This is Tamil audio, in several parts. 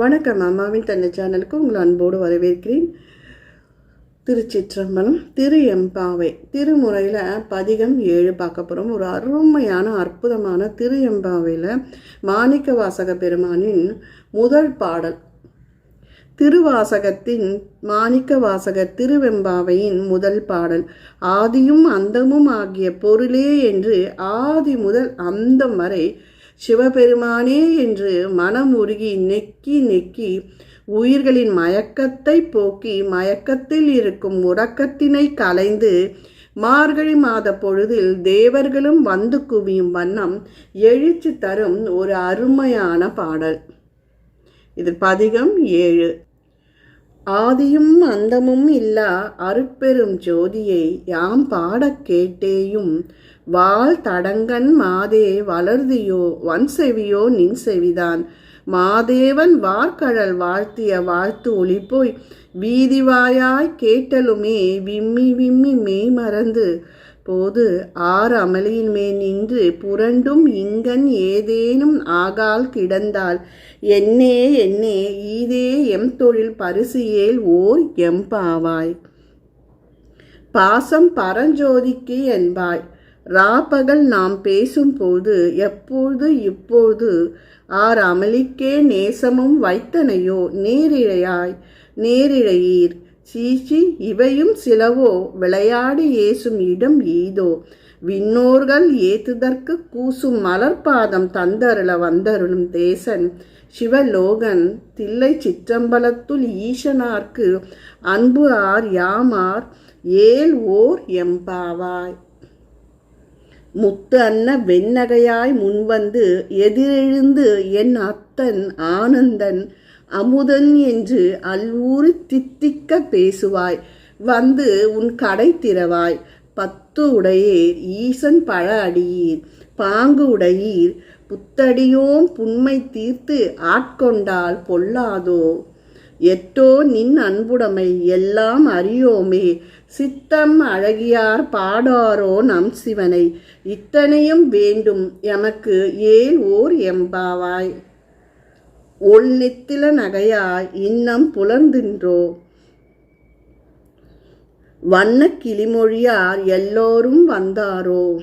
வணக்கம். அம்மாவின் தன்னை சேனலுக்கு உங்களை அன்போடு வரவேற்கிறேன். திருச்சிற்றம்பலம் திரு எம்பாவை திருமுறையில் பதிகம் ஏழு பார்க்க போகிறோம் ஒரு அருமையான அற்புதமான திரு எம்பாவையில் மாணிக்க வாசக பெருமானின் முதல் பாடல். திருவாசகத்தின் மாணிக்க வாசக திருவெம்பாவையின் முதல் பாடல். ஆதியும் அந்தமும் ஆகிய பொருளே என்று ஆதி முதல் அந்தம் வரை சிவபெருமானே என்று மனம் உருகி நெக்கி நெக்கி உயிர்களின் மயக்கத்தை போக்கி மயக்கத்தில் இருக்கும் உறக்கத்தினை கலைந்து மார்கழி மாத பொழுதில் தேவர்களும் வந்து குவியும் வண்ணம் எழுச்சி தரும் ஒரு அருமையான பாடல். இது பதிகம் ஏழு. ஆதியும் அந்தமும் இல்லா அருட்பெரும் ஜோதியை யாம் பாடக் கேட்டேயும் வால் தடங்கன் மாதே வளர்தியோ வன் செவியோ நின் செவிதான் மாதேவன் வார்கழல் வாழ்த்திய வாழ்த்து ஒளிப்போய் வீதிவாயாய் கேட்டலுமே விம்மி விம்மி மெய் மறந்து. போது ஆறு அமளியின் மேல் நின்று புரண்டும் இங்கன் ஏதேனும் ஆகால் கிடந்தால் என்னே என்னே ஈதே எம் தொழில் பரிசு ஏல் ஓர் எம்பாவாய் பாசம் பரஞ்சோதிக்கு என்பாய். ராப்பகல் நாம் பேசும்போது எப்போது இப்போது ஆர் அமளிக்கே நேசமும் வைத்தனையோ? நேரிழையாய் நேரிழையீர். சீச்சி இவையும் சிலவோ? விளையாடி ஏசும் இடம் ஈதோ விண்ணோர்கள் ஏத்துதற்கு கூசும் மலர்பாதம் தந்தருள வந்தருளும் தேசன். சிவலோகன் தில்லை சிற்றம்பலத்துள் ஈசனார்க்கு அன்பு ஆர் யாமார்? ஏல் ஓர் எம்பாவாய் முத்து அன்ன வெண்ணகையாய் முன்வந்து எதிரெழுந்து என் அத்தன் ஆனந்தன் அமுதன் என்று அல்லூரி தித்திக்க பேசுவாய். வந்து உன் கடை திறவாய். பத்து உடையீர் ஈசன் பழ அடியீர். பாங்கு உடையீர். புத்தடியோம் புண்மை தீர்த்து ஆட்கொண்டால் பொல்லாதோ? எட்டோ நின் அன்புடைமை எல்லாம் அறியோமே. சித்தம் அழகியார் பாடாரோ நம் சிவனை. இத்தனையும் வேண்டும் எமக்கு ஏல் ஓர் எம்பாவாய்? ஒள் நெத்தில நகையாய் இன்னம் புலர்ந்தின்றோ? வண்ண கிளிமொழியார் எல்லோரும் வந்தாரோ?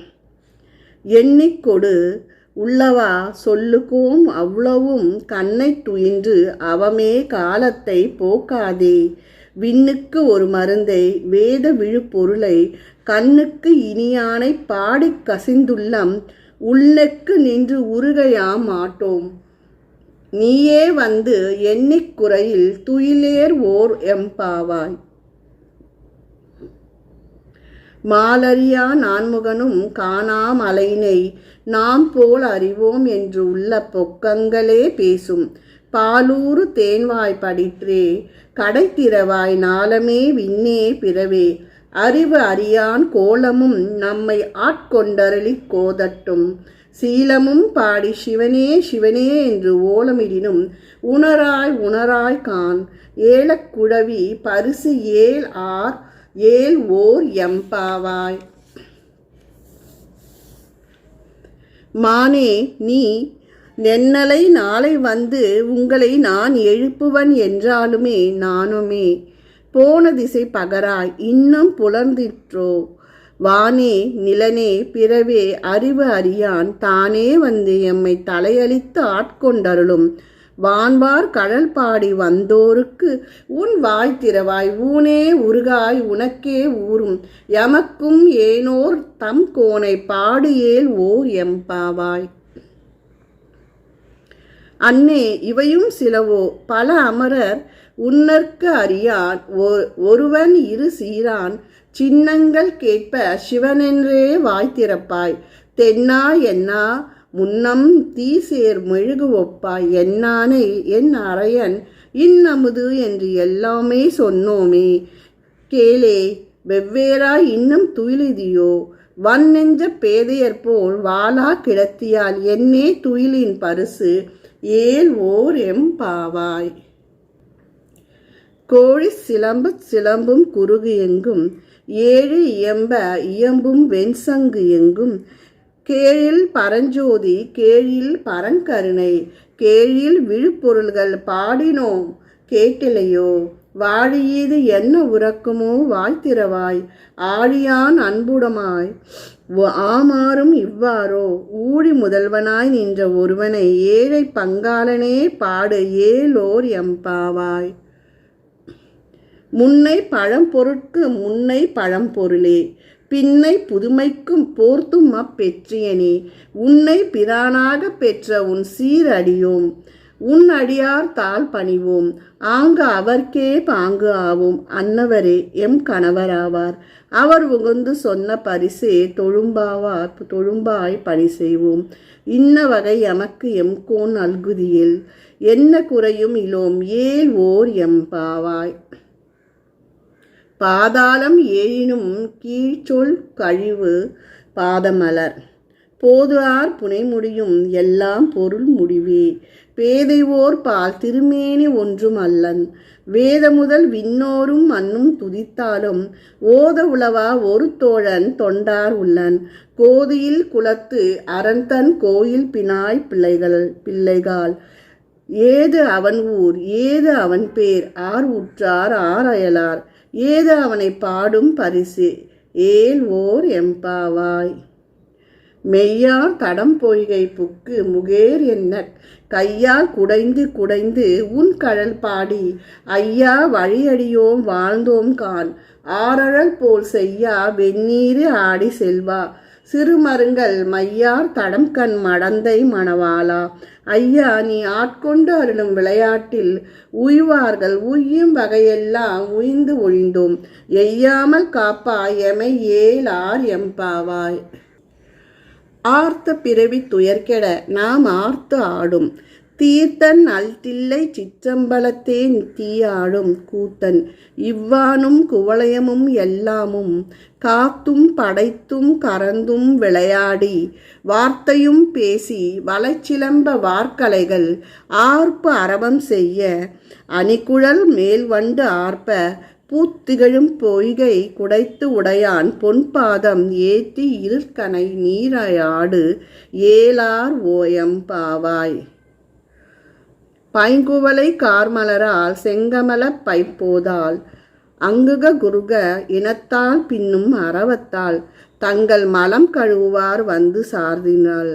எண்ணிக்கொடு உள்ளவா? சொல்லுக்கும் அவ்வளவும் கண்ணை துயின்று அவமே காலத்தை போக்காதே. விண்ணுக்கு ஒரு மருந்தை வேத விழுப்பொருளை கண்ணுக்கு இனியானை பாடி கசிந்துள்ளம் உள்ளக்கு நின்று உருகையா மாட்டோம். நீயே வந்து எண்ணிக்குறையில் துயிலேர் ஓர் எம்பாவாய் மாலரியா நான்முகனும் காணாமலையினை நாம் போல் அறிவோம் என்று உள்ள பொக்கங்களே பேசும். பாலூறு தேன்வாய் படிற்றே கடைத்திறவாய் நாளமே விண்ணே பிறவே. அறிவு அறியான் கோலமும் நம்மை ஆட்கொண்டரளி கோதட்டும். சீலமும் பாடி சிவனே சிவனே என்று ஓலமிடினும். உணராய் உணராய் கான் ஏலக்குழவி பரிசு ஏல் ஆர் ஏல் ஓர் எம்பாவாய் மானே நீ நென்னலை நாளை வந்து உங்களை நான் எழுப்புவன் என்றாலுமே நானுமே. போன திசை பகராய் இன்னும் புலர்ந்திற்றோ? வானே நிலனே பிறவே அறிவு அறியான் தானே வந்து எம்மை தலையளித்து ஆட்கொண்டருளும். வான்வார் கடல் பாடி வந்தோருக்கு உன் வாய் திறவாய் ஊனே உருகாய் உனக்கே ஊறும். எமக்கும் ஏனோர் தம் கோனை பாடியேல் ஓர் எம்பாவாய் அன்னே இவையும் சிலவோ பல அமரர் உன்னற்க அறியான் ஒருவன் இரு சீரான். சின்னங்கள் கேட்ப சிவனென்றே வாய் திறப்பாய். தென்னா என்னா முன்னம் தீசேர் மெழுகு ஒப்பாய் என்னானை என் அறையன் இன்னமுது என்று எல்லாமே சொன்னோமே. கேளே வெவ்வேறாய் இன்னும் துயிலிதியோ? வன்னெஞ்ச பேதையர் போல் வாளா கிடத்தியால் என்னே துயிலின் பரிசு? ஏல் ஓர் எம் பாவாய். கோழி சிலம்பு சிலம்பும் குறுகு எங்கும் ஏழு இயம்ப இயம்பும் வெண்சங்கு எங்கும் கேழில் பரஞ்சோதி கேழில் பரங்கருணை கேழில் விழுப்பொருள்கள் பாடினோம் கேட்டிலையோ? வாழியீது என்ன உறக்குமோ? வாய்த்திரவாய் ஆழியான் அன்புடமாய். ஆமாறும் இவ்வாறோ? ஊழி முதல்வனாய் நின்ற ஒருவனை ஏழை பங்காளனே பாடு ஏலோர் எம்பாவாய் முன்னை பழம்பொருட்கு முன்னை பழம்பொருளே பின்னை புதுமைக்கும் போர்த்தும் அப்பெற்றியனே உன்னை பிரானாக பெற்ற உன் சீரடியோம் உன் அடியார் தால் பணிவோம். ஆங்கு அவர்க்கே பாங்கு ஆவோம். அன்னவரே எம் கணவராவார் அவர் உகந்து சொன்ன பரிசே தொழும்பாவார் தொழும்பாய் பணி செய்வோம். இன்ன வகை எமக்கு எம் கோன் அல்குதியில் என்ன குறையும் இலோம். ஏல் ஓர் எம்பாவாய் பாதாளம் ஏழினும் கீழ்ச்சொல் கழிவு பாதமலர். போதுஆர் புனைமுடியும் எல்லாம் பொருள் முடிவே. பேதைவோர் பால் திருமேனி ஒன்றும் அல்லன். வேத முதல் விண்ணோரும் மண்ணும் துதித்தாலும் ஓத உளவா ஒரு தோழன் தொண்டார் உள்ளன். கோதியில் குலத்து அரண்தன் கோயில் பினாய் பிள்ளைகள் பிள்ளைகால். ஏது அவன் ஊர் ஏது அவன் பேர் ஆர் உற்றார் ஆர் அயலார். ஏது அவனை பாடும் பரிசு? ஏல் ஓர் எம்பாவாய். மெய்யார் தடம் பொய்கை புக்கு முகேர் என்ன கையால் குடைந்து குடைந்து உன் கடல் பாடி. ஐயா வழியடியோம் வாழ்ந்தோம் கான். ஆரழல் போல் செய்யா வெந்நீரு ஆடி செல்வா. சிறுமருங்கள் மையார் தடம் கண் மடந்தை மணவாளா. ஐயா நீ ஆட்கொண்டு அருளும் விளையாட்டில் உய்வார்கள். உய்யும் வகையெல்லாம் உய்ந்து ஒழிந்தோம். எய்யாமல் காப்பாய் எமை ஆர் எம்பாவாய் ஆர்த்த பிறவி துயர்கெட நாம் ஆர்த்து ஆடும். தீர்த்தன் அல்தில்லை சிற்றம்பலத்தே தீயாடும் கூத்தன். இவ்வானும் குவளையமும் எல்லாமும் காத்தும் படைத்தும் கறந்தும் விளையாடி வார்த்தையும் பேசி வளைச்சிலம்ப வார்க்கலைகள் ஆர்ப்பு அரவம் செய்ய அணிக்குழல் மேல் வண்டு ஆர்ப்ப பூத்திகழும் பொய்கை குடைத்து உடையான் பொன்பாதம் ஏத்தி இருற்கனை நீராயாடு ஏலார் ஓயம் பாவாய். பைங்குவலை கார்மலரால் செங்கமல பைப்போதால் அங்குக குருக இனத்தால் பின்னும் அறவத்தால் தங்கள் மலம் கழுவுவார் வந்து சார்தினாள்.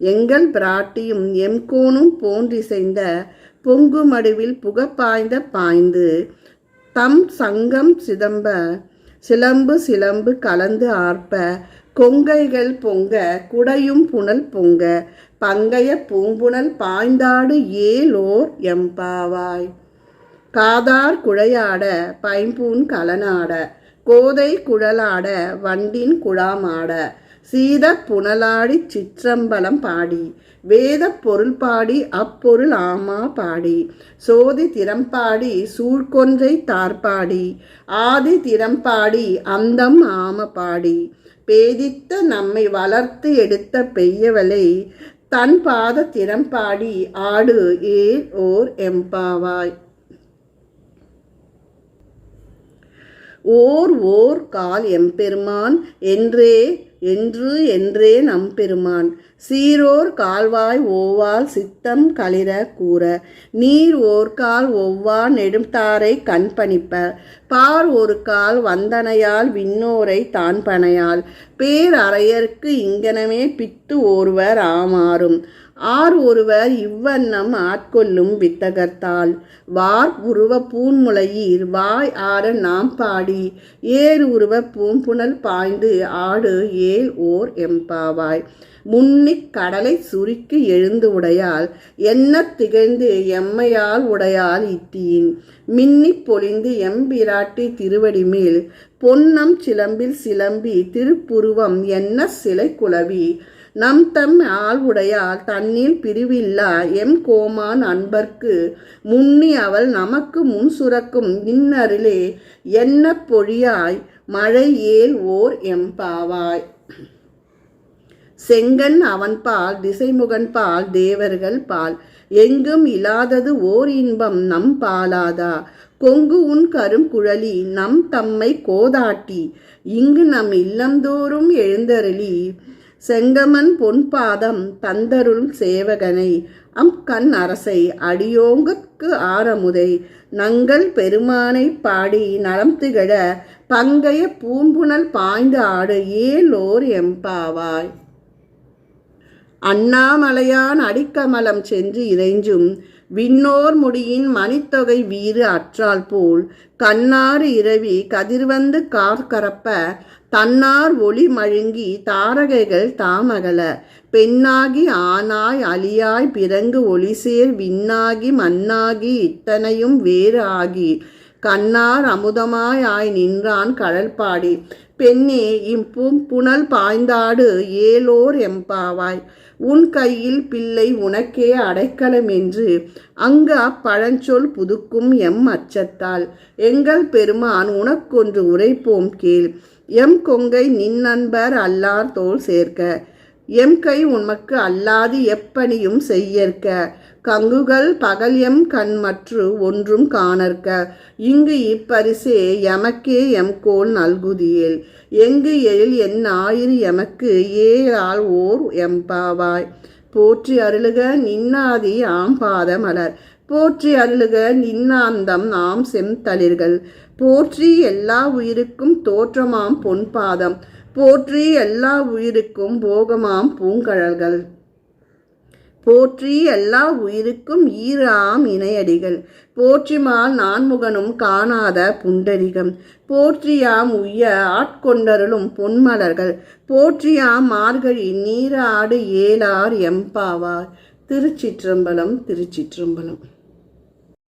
எங்கள் பிராட்டியும் எம்கோனும் போன்றிசைந்த பொங்கு மடுவில் புகப்பாய்ந்த பாய்ந்து தம் சங்கம் சிதம்ப சிலம்பு சிலம்பு கலந்து ஆர்ப்ப கொங்கைகள் பொங்க குடையும் புனல் பொங்க பங்கைய பூம்புணல் பாய்ந்தாடு ஏலோர் எம்பாவாய். காதார் குழையாட பைம்பூன் கலனாட கோதை குழலாட வண்டின் குழாமாட சீத புனலாடி சிற்றம்பலம் பாடி வேத பொருள் பாடி அப்பொருள் ஆமா பாடி சோதி திறம்பாடி சூழ்கொன்றை தார்பாடி ஆதி திறம்பாடி அந்தம் ஆம பாடி. பேதித்த நம்மை வளர்த்து எடுத்த பெய்யவளை தன் பாத திறம்பாடி ஆடு ஏ ஓர் எம்பாவாய் ஓர் ஓர் கால் எம்பெருமான் என்றே என்று என்றே நம்பெருமான். சீரோர் கால்வாய் ஓவால் சித்தம் களிர கூற நீர் ஓர்கால் ஒவ்வா நெடும்தாரை கண்பணிப்ப பார் ஒரு கால் வந்தனையால் விண்ணோரை தான் பனையால் பேர் அறையர்க்கு இங்கனமே பித்து ஓர்வர் ஆமாறும். ஆர் ஒருவர் இவ்வண்ணம் ஆட்கொள்ளும் வித்தகர்த்தால் வார் உருவ பூன்முளையீர் வாய் ஆற நாம் பாடி. ஏர் உருவ பூம்புணல் பாய்ந்து ஆடு ஏல் ஓர் எம்பாவாய் முன்னிக் கடலை சுருக்கி எழுந்து உடையால் என்ன திகழ்ந்து எம்மையால் உடையால் இத்தீன். மின்னிப் பொழிந்து எம்பிராட்டி திருவடி மேல் பொன்னம் சிலம்பில் சிலம்பி திருப்புருவம் என்ன சிலை குலவி நம் தம் ஆள் உடையால் தன்னில் பிரிவில்லா எம் கோமான் அன்பர்க்கு முன்னி அவள் நமக்கு முன் சுரக்கும் இன்னரிலே என்ன பொழியாய் மழை ஏல் ஓர் எம்பாவாய் செங்கன் அவன் பால் திசைமுகன் பால் தேவர்கள் பால் எங்கும் இல்லாதது ஓர் இன்பம் நம் பாலாதா. கொங்கு உன் கருங்குழலி நம் தம்மை கோதாட்டி இங்கு நம் இல்லந்தோறும் எழுந்தருளி செங்கமன் பொன்பாதம் தந்தருள் சேவகனை அம் கண் அரசை அடியோங்கற்கு ஆரமுதை நங்கள் பெருமானை பாடி நலம் திகழ பங்கைய பூம்புணல் பாய்ந்து ஆடு ஏலோர் எம்பாவாய். அண்ணாமலையான் அடிக்கமலம் சென்று இறைஞ்சும் விண்ணோர் முடியின் மணித்தொகை வீறு அற்றால் போல் கண்ணாறு இரவி கதிர்வந்து கார்கரப்ப தன்னார் ஒளி மழுங்கி தாரகைகள் தாமகல. பெண்ணாகி ஆனாய் அலியாய் பிறங்கு ஒளிசேர் விண்ணாகி மண்ணாகி இத்தனையும் வேறு ஆகி. கண்ணார் அமுதமாய் ஆய் நின்றான் கடல்பாடி. பெண்ணே இம்பும் புனல் பாய்ந்தாடு ஏலோர் எம்பாவாய். உன் கையில் பிள்ளை உனக்கே அடைக்கலம் என்று. அங்கு அப்பழஞ்சொல் புதுக்கும் எம் அச்சத்தால். எங்கள் பெருமான் உனக்கொன்று உரைப்போம் கேள். எம் கொங்கை நின் நண்பர் அல்லார் தோல் சேர்க்க. எம் கை உமக்கு அல்லாது எப்பணியும் செய்யற்க. கங்குகள் பகல் எம் கண் மற்று ஒன்றும் காணற்க. இங்கு இப்பரிசே எமக்கே எம் கோல் நல்குதியேல். எங்கு எழில் என் ஆயிரு எமக்கு ஏழால் ஓர் எம்பாவாய் போற்றி அருளுக நின்னாதி ஆம் பாதமலர். போற்றி அருளுக நின்னாந்தம் ஆம் செம்தளிர்கள் போற்றி எல்லா உயிருக்கும் தோற்றமாம் பொன்பாதம். போற்றி எல்லா உயிருக்கும் போகமாம் பூங்கழல்கள். போற்றி எல்லா உயிருக்கும் ஈராம் இணையடிகள். போற்றிமால் நான்முகனும் காணாத புண்டரிகம். போற்றியாம் உய்ய ஆட்கொண்டருளும் பொன்மலர்கள். போற்றியாம் மார்கழி நீராடு ஏலார் எம்பாவார் திருச்சிற்றம்பலம் திருச்சிற்றம்பலம்.